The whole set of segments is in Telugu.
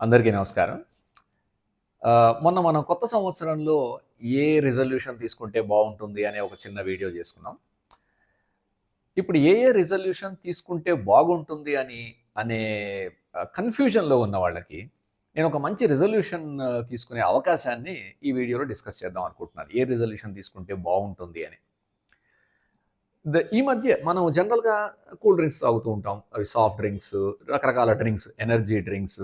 అందరికీ నమస్కారం. మొన్న మనం కొత్త సంవత్సరంలో ఏ రిజల్యూషన్ తీసుకుంటే బాగుంటుంది అనే ఒక చిన్న వీడియో చేసుకున్నాం. ఇప్పుడు ఏ ఏ రిజల్యూషన్ తీసుకుంటే బాగుంటుంది అని అనే కన్ఫ్యూజన్లో ఉన్న వాళ్ళకి నేను ఒక మంచి రిజల్యూషన్ తీసుకునే అవకాశాన్ని ఈ వీడియోలో డిస్కస్ చేద్దాం అనుకుంటున్నాను. ఏ రిజల్యూషన్ తీసుకుంటే బాగుంటుంది అని. ద- ఈ మధ్య మనం జనరల్గా కూల్ డ్రింక్స్ తాగుతూ ఉంటాం. అవి సాఫ్ట్ డ్రింక్స్ రకరకాల drinks energy drinks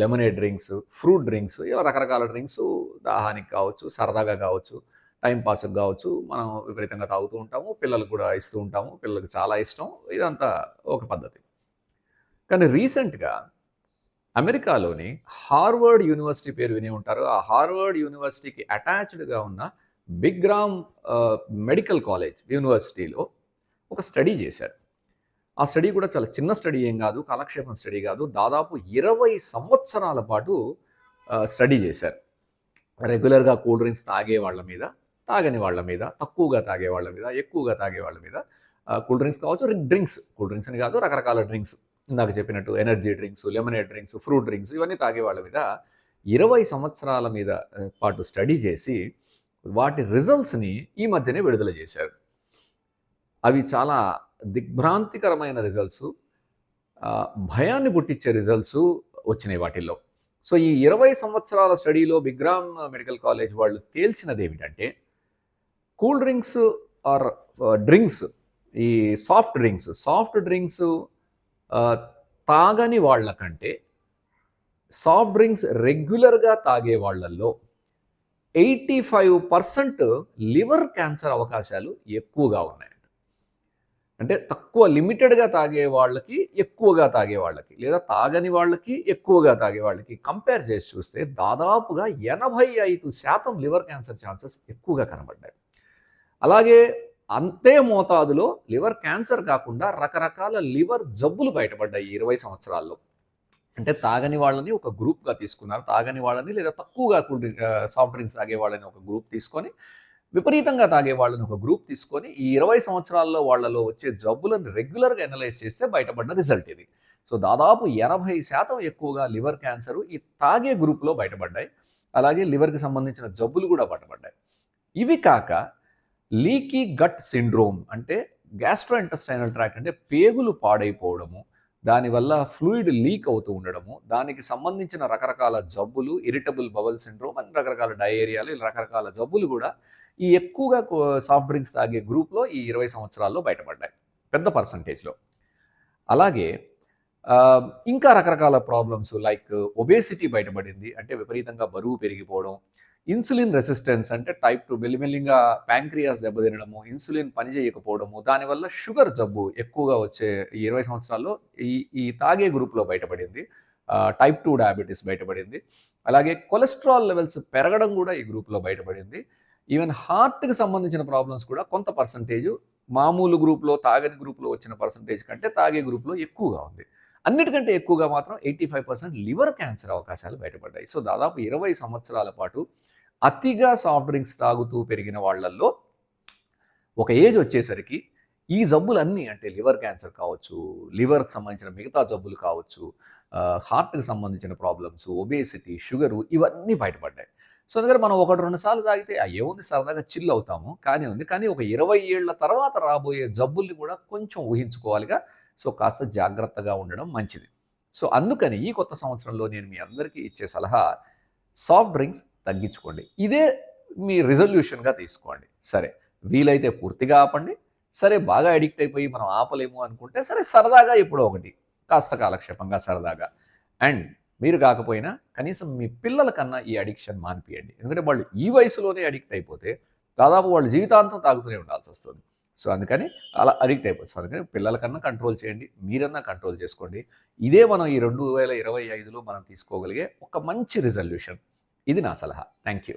lemonade drinks fruit drinks ఇలా రకరకాల డ్రింక్స్ దాహానికి కావచ్చు సరదాగా కావచ్చు టైంపాస్కి కావచ్చు మనం విపరీతంగా తాగుతూ ఉంటాము పిల్లలకు కూడా ఇస్తూ ఉంటాము పిల్లలకు చాలా ఇష్టం ఇదంతా ఒక పద్ధతి. కానీ రీసెంట్గా అమెరికాలోని హార్వర్డ్ యూనివర్సిటీ పేరు విని ఉంటారు. ఆ హార్వర్డ్ యూనివర్సిటీకి అటాచ్డ్గా ఉన్న బిగ్రామ్ మెడికల్ కాలేజ్ యూనివర్సిటీలో ఒక స్టడీ చేశారు. ఆ స్టడీ కూడా చాలా చిన్న స్టడీ ఏం కాదు కాలక్షేపం స్టడీ కాదు. దాదాపు ఇరవై సంవత్సరాల పాటు స్టడీ చేశారు. రెగ్యులర్గా కూల్ డ్రింక్స్ తాగే వాళ్ళ మీద తాగని వాళ్ళ మీద తక్కువగా తాగే వాళ్ళ మీద ఎక్కువగా తాగే వాళ్ళ మీద కూల్ డ్రింక్స్ కావచ్చు డ్రింక్స్. కూల్ డ్రింక్స్ అని కాదు రకరకాల డ్రింక్స్. ఇందాక చెప్పినట్టు energy drinks lemonade drinks fruit drinks ఇవన్నీ తాగే వాళ్ళ మీద ఇరవై సంవత్సరాల మీద పాటు స్టడీ చేసి వాటి రిజల్ట్స్ని ఈ మధ్యనే విడుదల చేశారు. అవి చాలా దిగ్భ్రాంతికరమైన రిజల్ట్స్ భయాన్ని పుట్టించే రిజల్ట్స్ వచ్చినాయి వాటిల్లో. సో ఈ ఇరవై సంవత్సరాల స్టడీలో బిగ్రామ్ మెడికల్ కాలేజ్ వాళ్ళు తేల్చినది ఏమిటంటే కూల్ డ్రింక్స్ ఆర్ డ్రింక్స్ ఈ సాఫ్ట్ డ్రింక్స్ సాఫ్ట్ డ్రింక్స్ తాగని వాళ్ళకంటే సాఫ్ట్ డ్రింక్స్ రెగ్యులర్గా తాగే వాళ్ళల్లో eighty five percent liver cancer అవకాశాలు ఎక్కువగా ఉన్నాయి. అంటే తక్కువ లిమిటెడ్గా తాగే వాళ్ళకి ఎక్కువగా తాగే వాళ్ళకి లేదా తాగని వాళ్ళకి ఎక్కువగా తాగే వాళ్ళకి కంపేర్ చేసి చూస్తే దాదాపుగా ఎనభై ఐదు శాతం లివర్ క్యాన్సర్ ఛాన్సెస్ ఎక్కువగా కనబడ్డాయి. అలాగే అంతే మోతాదులో లివర్ క్యాన్సర్ కాకుండా రకరకాల లివర్ జబ్బులు బయటపడ్డాయి ఇరవై సంవత్సరాల్లో. అంటే తాగని వాళ్ళని ఒక గ్రూప్గా తీసుకున్నారు తాగని వాళ్ళని లేదా తక్కువగా సాఫ్ట్ డ్రింక్స్ తాగే వాళ్ళని ఒక గ్రూప్ తీసుకొని విపరీతంగా తాగే వాళ్ళని ఒక గ్రూప్ తీసుకొని ఈ ఇరవై సంవత్సరాల్లో వాళ్ళలో వచ్చే జబ్బులను రెగ్యులర్గా ఎనలైజ్ చేస్తే బయటపడిన రిజల్ట్ ఇది. సో దాదాపు ఎనభై శాతం ఎక్కువగా లివర్ క్యాన్సర్ ఈ తాగే గ్రూప్లో బయటపడ్డాయి. అలాగే లివర్కి సంబంధించిన జబ్బులు కూడా బయటపడ్డాయి. ఇవి కాక లీకీ గట్ సిండ్రోమ్ అంటే గ్యాస్ట్రో ఇంటెస్టైనల్ ట్రాక్ట్ అంటే పేగులు పాడైపోవడము దానివల్ల ఫ్లూయిడ్ లీక్ అవుతూ ఉండడము దానికి సంబంధించిన రకరకాల జబ్బులు ఇరిటబుల్ బబల్ సిండ్రోమ్ అని రకరకాల డయేరియాలు ఇలా రకరకాల జబ్బులు కూడా ఈ ఎక్కువగా సాఫ్ట్ డ్రింక్స్ తాగే గ్రూప్లో ఈ ఇరవై సంవత్సరాల్లో బయటపడ్డాయి పెద్ద పర్సంటేజ్లో. అలాగే ఇంకా రకరకాల ప్రాబ్లమ్స్ లైక్ ఒబేసిటీ బయటపడింది అంటే విపరీతంగా బరువు పెరిగిపోవడం ఇన్సులిన్ రెసిస్టెన్స్ అంటే టైప్ టూ మెల్లిమెల్లిగా ప్యాంక్రియాస్ దెబ్బతినడము ఇన్సులిన్ పనిచేయకపోవడము దానివల్ల షుగర్ జబ్బు ఎక్కువగా వచ్చే ఈ ఇరవై సంవత్సరాల్లో ఈ ఈ తాగే గ్రూప్లో బయటపడింది టైప్ టూ డయాబెటీస్ బయటపడింది అలాగే కొలెస్ట్రాల్ లెవెల్స్ పెరగడం కూడా ఈ గ్రూప్లో బయటపడింది ఈవెన్ హార్ట్కి సంబంధించిన ప్రాబ్లమ్స్ కూడా కొంత పర్సంటేజ్ మామూలు గ్రూప్లో తాగని గ్రూప్లో వచ్చిన పర్సంటేజ్ కంటే తాగే గ్రూప్లో ఎక్కువగా ఉంది. అన్నిటికంటే ఎక్కువగా మాత్రం eighty five percent liver cancer అవకాశాలు బయటపడ్డాయి. సో దాదాపు ఇరవై సంవత్సరాల పాటు అతిగా సాఫ్ట్ డ్రింక్స్ తాగుతూ పెరిగిన వాళ్ళల్లో ఒక ఏజ్ వచ్చేసరికి ఈ జబ్బులన్నీ అంటే లివర్ క్యాన్సర్ కావచ్చు లివర్కి సంబంధించిన మిగతా జబ్బులు కావచ్చు హార్ట్కి సంబంధించిన ప్రాబ్లమ్స్ ఒబేసిటీ షుగరు ఇవన్నీ బయటపడ్డాయి. సో అందుకని మనం ఒకటి రెండు సార్లు తాగితే ఆ ఏముంది సరదాగా చిల్ అవుతాము కానీ ఉంది. కానీ ఒక ఇరవై ఏళ్ళ తర్వాత రాబోయే జబ్బుల్ని కూడా కొంచెం ఊహించుకోవాలిగా. సో కాస్త జాగ్రత్తగా ఉండడం మంచిది. సో అందుకని ఈ కొత్త సంవత్సరంలో నేను మీ అందరికీ ఇచ్చే సలహా సాఫ్ట్ డ్రింక్స్ తగ్గించుకోండి. ఇదే మీ రిజల్యూషన్గా తీసుకోండి. సరే వీలైతే పూర్తిగా ఆపండి. సరే బాగా అడిక్ట్ అయిపోయి మనం ఆపలేము అనుకుంటే సరే సరదాగా ఎప్పుడో ఒకటి. కాస్త కాలక్షేపంగా సరదాగా. అండ్ మీరు కాకపోయినా కనీసం మీ పిల్లల కన్నా ఈ అడిక్షన్ మానిపియండి. ఎందుకంటే వాళ్ళు ఈ వయసులోనే అడిక్ట్ అయిపోతే దాదాపు వాళ్ళు జీవితాంతం తాగుతూనే ఉండాల్సి వస్తుంది. సో అందుకని అలా అడిక్ట్ అయిపోతుంది సో అందుకని పిల్లలకన్నా కంట్రోల్ చేయండి. మీరన్నా కంట్రోల్ చేసుకోండి. ఇదే మనం ఈ రెండు వేల ఇరవై ఐదులో మనం తీసుకోగలిగే ఒక మంచి రిజల్యూషన్. ఇది నా సలహా. Thank you